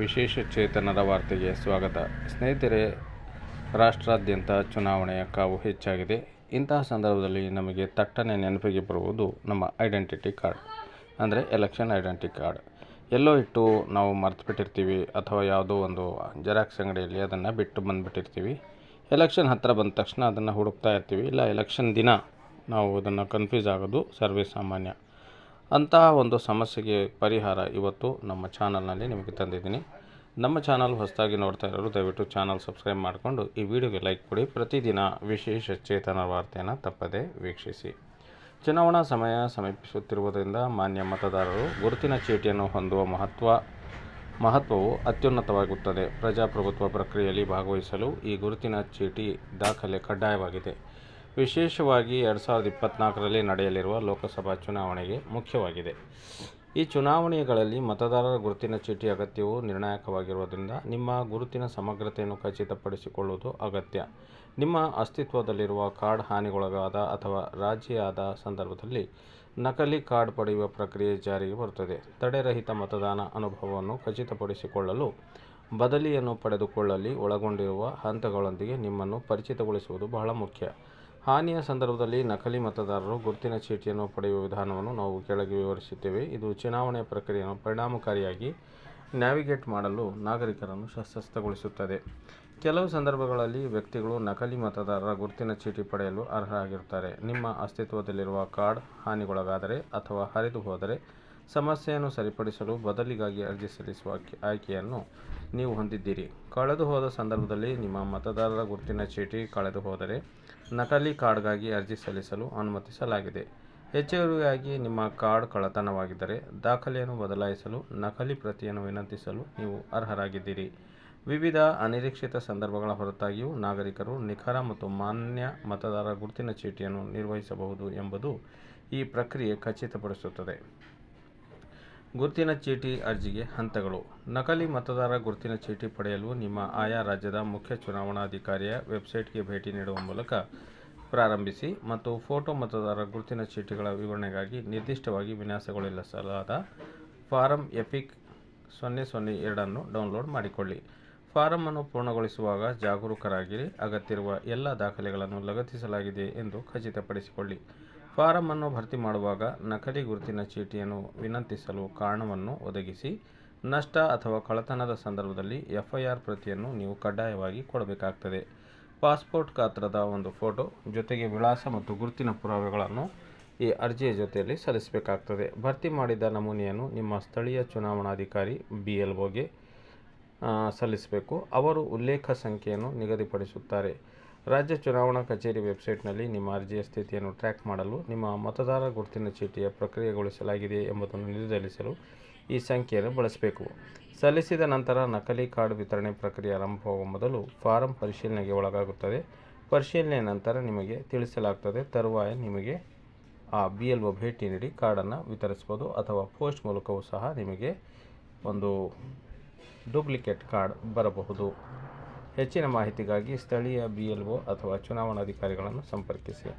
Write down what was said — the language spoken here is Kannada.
ವಿಶೇಷ ಚೇತನರ ವಾರ್ತೆಗೆ ಸ್ವಾಗತ. ಸ್ನೇಹಿತರೆ, ರಾಷ್ಟ್ರಾದ್ಯಂತ ಚುನಾವಣೆಯ ಕಾವು ಹೆಚ್ಚಾಗಿದೆ. ಇಂತಹ ಸಂದರ್ಭದಲ್ಲಿ ನಮಗೆ ತಟ್ಟನೆ ನೆನಪಿಗೆ ಬರುವುದು ನಮ್ಮ ಐಡೆಂಟಿಟಿ ಕಾರ್ಡ್, ಅಂದರೆ ಎಲೆಕ್ಷನ್ ಐಡೆಂಟಿ ಕಾರ್ಡ್. ಎಲ್ಲೋ ಇಟ್ಟು ನಾವು ಮರ್ತುಬಿಟ್ಟಿರ್ತೀವಿ, ಅಥವಾ ಯಾವುದೋ ಒಂದು ಜೆರಾಕ್ಸ್ ಅಂಗಡಿಯಲ್ಲಿ ಅದನ್ನು ಬಿಟ್ಟು ಬಂದುಬಿಟ್ಟಿರ್ತೀವಿ. ಎಲೆಕ್ಷನ್ ಹತ್ತಿರ ಬಂದ ತಕ್ಷಣ ಅದನ್ನು ಹುಡುಕ್ತಾ ಇರ್ತೀವಿ. ಇಲ್ಲ, ಎಲೆಕ್ಷನ್ ದಿನ ನಾವು ಅದನ್ನು ಕನ್ಫ್ಯೂಸ್ ಆಗೋದು ಸರ್ವೇ ಸಾಮಾನ್ಯ ಅಂತಹ ಒಂದು ಸಮಸ್ಯೆಗೆ ಪರಿಹಾರ ಇವತ್ತು ನಮ್ಮ ಚಾನಲ್ನಲ್ಲಿ ನಿಮಗೆ ತಂದಿದ್ದೀನಿ. ನಮ್ಮ ಚಾನಲ್ ಹೊಸದಾಗಿ ನೋಡ್ತಾ ಇರೋರು ದಯವಿಟ್ಟು ಚಾನಲ್ ಸಬ್ಸ್ಕ್ರೈಬ್ ಮಾಡಿಕೊಂಡು ಈ ವಿಡಿಯೋಗೆ ಲೈಕ್ ಕೊಡಿ. ಪ್ರತಿದಿನ ವಿಶೇಷ ಚೇತನ ವಾರ್ತೆಯನ್ನು ತಪ್ಪದೇ ವೀಕ್ಷಿಸಿ. ಚುನಾವಣಾ ಸಮಯ ಸಮೀಪಿಸುತ್ತಿರುವುದರಿಂದ ಮಾನ್ಯ ಮತದಾರರು ಗುರುತಿನ ಚೀಟಿಯನ್ನು ಹೊಂದುವ ಮಹತ್ವ, ಮಹತ್ವವು ಅತ್ಯುನ್ನತವಾಗುತ್ತದೆ. ಪ್ರಜಾಪ್ರಭುತ್ವ ಪ್ರಕ್ರಿಯೆಯಲ್ಲಿ ಭಾಗವಹಿಸಲು ಈ ಗುರುತಿನ ಚೀಟಿ ದಾಖಲೆ ಕಡ್ಡಾಯವಾಗಿದೆ. ವಿಶೇಷವಾಗಿ ಎರಡು ಸಾವಿರದ ಇಪ್ಪತ್ತ್ನಾಲ್ಕರಲ್ಲಿ ನಡೆಯಲಿರುವ ಲೋಕಸಭಾ ಚುನಾವಣೆಗೆ ಮುಖ್ಯವಾಗಿದೆ. ಈ ಚುನಾವಣೆಗಳಲ್ಲಿ ಮತದಾರರ ಗುರುತಿನ ಚೀಟಿ ಅಗತ್ಯವು ನಿರ್ಣಾಯಕವಾಗಿರುವುದರಿಂದ ನಿಮ್ಮ ಗುರುತಿನ ಸಮಗ್ರತೆಯನ್ನು ಖಚಿತಪಡಿಸಿಕೊಳ್ಳುವುದು ಅಗತ್ಯ. ನಿಮ್ಮ ಅಸ್ತಿತ್ವದಲ್ಲಿರುವ ಕಾರ್ಡ್ ಹಾನಿಗೊಳಗಾದ ಅಥವಾ ರಾಜಿಯಾದ ಸಂದರ್ಭದಲ್ಲಿ ನಕಲಿ ಕಾರ್ಡ್ ಪಡೆಯುವ ಪ್ರಕ್ರಿಯೆ ಜಾರಿಗೆ ಬರುತ್ತದೆ. ತಡೆರಹಿತ ಮತದಾನ ಅನುಭವವನ್ನು ಖಚಿತಪಡಿಸಿಕೊಳ್ಳಲು ಬದಲಿಯನ್ನು ಪಡೆದುಕೊಳ್ಳಲಿ ಒಳಗೊಂಡಿರುವ ಹಂತಗಳೊಂದಿಗೆ ನಿಮ್ಮನ್ನು ಪರಿಚಿತಗೊಳಿಸುವುದು ಬಹಳ ಮುಖ್ಯ. ಹಾನಿಯ ಸಂದರ್ಭದಲ್ಲಿ ನಕಲಿ ಮತದಾರರು ಗುರುತಿನ ಚೀಟಿಯನ್ನು ಪಡೆಯುವ ವಿಧಾನವನ್ನು ನಾವು ಕೆಳಗೆ ವಿವರಿಸುತ್ತೇವೆ. ಇದು ಚುನಾವಣೆ ಪ್ರಕ್ರಿಯೆಯನ್ನು ಪರಿಣಾಮಕಾರಿಯಾಗಿ ನ್ಯಾವಿಗೇಟ್ ಮಾಡಲು ನಾಗರಿಕರನ್ನು ಸಶಸ್ತ್ರಗೊಳಿಸುತ್ತದೆ ಕೆಲವು ಸಂದರ್ಭಗಳಲ್ಲಿ ವ್ಯಕ್ತಿಗಳು ನಕಲಿ ಮತದಾರರ ಗುರುತಿನ ಚೀಟಿ ಪಡೆಯಲು ಅರ್ಹರಾಗಿರುತ್ತಾರೆ. ನಿಮ್ಮ ಅಸ್ತಿತ್ವದಲ್ಲಿರುವ ಕಾರ್ಡ್ ಹಾನಿಗೊಳಗಾದರೆ ಅಥವಾ ಹರಿದು ಹೋದರೆ ಸಮಸ್ಯೆಯನ್ನು ಸರಿಪಡಿಸಲು ಬದಲಿಗಾಗಿ ಅರ್ಜಿ ಸಲ್ಲಿಸುವ ಆಯ್ಕೆ- ಆಯ್ಕೆಯನ್ನು ನೀವು ಹೊಂದಿದ್ದೀರಿ. ಕಳೆದು ಹೋದ ಸಂದರ್ಭದಲ್ಲಿ ನಿಮ್ಮ ಮತದಾರರ ಗುರುತಿನ ಚೀಟಿ ಕಳೆದು ಹೋದರೆ ನಕಲಿ ಕಾರ್ಡ್ಗಾಗಿ ಅರ್ಜಿ ಸಲ್ಲಿಸಲು ಅನುಮತಿಸಲಾಗಿದೆ. ಹೆಚ್ಚುವರಿಯಾಗಿ ನಿಮ್ಮ ಕಾರ್ಡ್ ಕಳ್ಳತನವಾಗಿದ್ದರೆ ದಾಖಲೆಯನ್ನು ಬದಲಾಯಿಸಲು, ನಕಲಿ ಪ್ರತಿಯನ್ನು ವಿನಂತಿಸಲು ನೀವು ಅರ್ಹರಾಗಿದ್ದೀರಿ. ವಿವಿಧ ಅನಿರೀಕ್ಷಿತ ಸಂದರ್ಭಗಳ ಹೊರತಾಗಿಯೂ ನಾಗರಿಕರು ನಿಖರ ಮತ್ತು ಮಾನ್ಯ ಮತದಾರರ ಗುರುತಿನ ಚೀಟಿಯನ್ನು ನಿರ್ವಹಿಸಬಹುದು ಎಂಬುದು ಈ ಪ್ರಕ್ರಿಯೆ ಖಚಿತಪಡಿಸುತ್ತದೆ. ಗುರುತಿನ ಚೀಟಿ ಅರ್ಜಿಗೆ ಹಂತಗಳು. ನಕಲಿ ಮತದಾರ ಗುರುತಿನ ಚೀಟಿ ಪಡೆಯಲು ನಿಮ್ಮ ಆಯಾ ರಾಜ್ಯದ ಮುಖ್ಯ ಚುನಾವಣಾಧಿಕಾರಿಯ ವೆಬ್ಸೈಟ್ಗೆ ಭೇಟಿ ನೀಡುವ ಮೂಲಕ ಪ್ರಾರಂಭಿಸಿ ಮತ್ತು ಫೋಟೋ ಮತದಾರ ಗುರುತಿನ ಚೀಟಿಗಳ ವಿವರಣೆಗಾಗಿ ನಿರ್ದಿಷ್ಟವಾಗಿ ವಿನ್ಯಾಸಗೊಳಿಸಲಾದ ಫಾರಂ ಎಪಿಕ್ ಸೊನ್ನೆ ಸೊನ್ನೆ ಎರಡನ್ನು ಡೌನ್ಲೋಡ್ ಮಾಡಿಕೊಳ್ಳಿ. ಫಾರಂ ಅನ್ನು ಪೂರ್ಣಗೊಳಿಸುವಾಗ ಜಾಗರೂಕರಾಗಿರಿ. ಅಗತ್ಯವಿರುವ ಎಲ್ಲ ದಾಖಲೆಗಳನ್ನು ಲಗತ್ತಿಸಲಾಗಿದೆ ಎಂದು ಖಚಿತಪಡಿಸಿಕೊಳ್ಳಿ. ಫಾರಂ ಅನ್ನು ಭರ್ತಿ ಮಾಡುವಾಗ ನಕಲಿ ಗುರುತಿನ ಚೀಟಿಯನ್ನು ವಿನಂತಿಸಲು ಕಾರಣವನ್ನು ಒದಗಿಸಿ ನಷ್ಟ ಅಥವಾ ಕಳ್ಳತನದ ಸಂದರ್ಭದಲ್ಲಿ ಎಫ್ಐಆರ್ ಪ್ರತಿಯನ್ನು ನೀವು ಕಡ್ಡಾಯವಾಗಿ ಕೊಡಬೇಕಾಗ್ತದೆ. ಪಾಸ್ಪೋರ್ಟ್ ಗಾತ್ರದ ಒಂದು ಫೋಟೋ, ಜೊತೆಗೆ ವಿಳಾಸ ಮತ್ತು ಗುರುತಿನ ಪುರಾವೆಗಳನ್ನು ಈ ಅರ್ಜಿಯ ಜೊತೆಯಲ್ಲಿ ಸಲ್ಲಿಸಬೇಕಾಗ್ತದೆ. ಭರ್ತಿ ಮಾಡಿದ ನಮೂನೆಯನ್ನು ನಿಮ್ಮ ಸ್ಥಳೀಯ ಚುನಾವಣಾಧಿಕಾರಿ ಬಿ ಎಲ್ ಒಗೆ ಸಲ್ಲಿಸಬೇಕು. ಅವರು ಉಲ್ಲೇಖ ಸಂಖ್ಯೆಯನ್ನು ನಿಗದಿಪಡಿಸುತ್ತಾರೆ. ರಾಜ್ಯ ಚುನಾವಣಾ ಕಚೇರಿ ವೆಬ್ಸೈಟ್ನಲ್ಲಿ ನಿಮ್ಮ ಅರ್ಜಿಯ ಸ್ಥಿತಿಯನ್ನು ಟ್ರ್ಯಾಕ್ ಮಾಡಲು ನಿಮ್ಮ ಮತದಾರ ಗುರುತಿನ ಚೀಟಿಯ ಪ್ರಕ್ರಿಯೆಗೊಳಿಸಲಾಗಿದೆ ಎಂಬುದನ್ನು ನಿರ್ಧರಿಸಲು ಈ ಸಂಖ್ಯೆಯನ್ನು ಬಳಸಬೇಕು. ಸಲ್ಲಿಸಿದ ನಂತರ ನಕಲಿ ಕಾರ್ಡ್ ವಿತರಣೆ ಪ್ರಕ್ರಿಯೆ ಆರಂಭವಾಗುವ ಮೊದಲು ಫಾರಂ ಪರಿಶೀಲನೆಗೆ ಒಳಗಾಗುತ್ತದೆ. ಪರಿಶೀಲನೆಯ ನಂತರ ನಿಮಗೆ ತಿಳಿಸಲಾಗುತ್ತದೆ ತರುವಾಯ ನಿಮಗೆ ಆ ಬಿ ಎಲ್ ಒ ಭೇಟಿ ನೀಡಿ ಕಾರ್ಡನ್ನು ವಿತರಿಸ್ಬೋದು ಅಥವಾ ಪೋಸ್ಟ್ ಮೂಲಕವೂ ಸಹ ನಿಮಗೆ ಒಂದು ಡೂಪ್ಲಿಕೇಟ್ ಕಾರ್ಡ್ ಬರಬಹುದು. ಹೆಚ್ಚಿನ ಮಾಹಿತಿಗಾಗಿ ಸ್ಥಳೀಯ ಬಿ ಎಲ್ ಒ ಅಥವಾ ಚುನಾವಣಾಧಿಕಾರಿಗಳನ್ನು ಸಂಪರ್ಕಿಸಿ.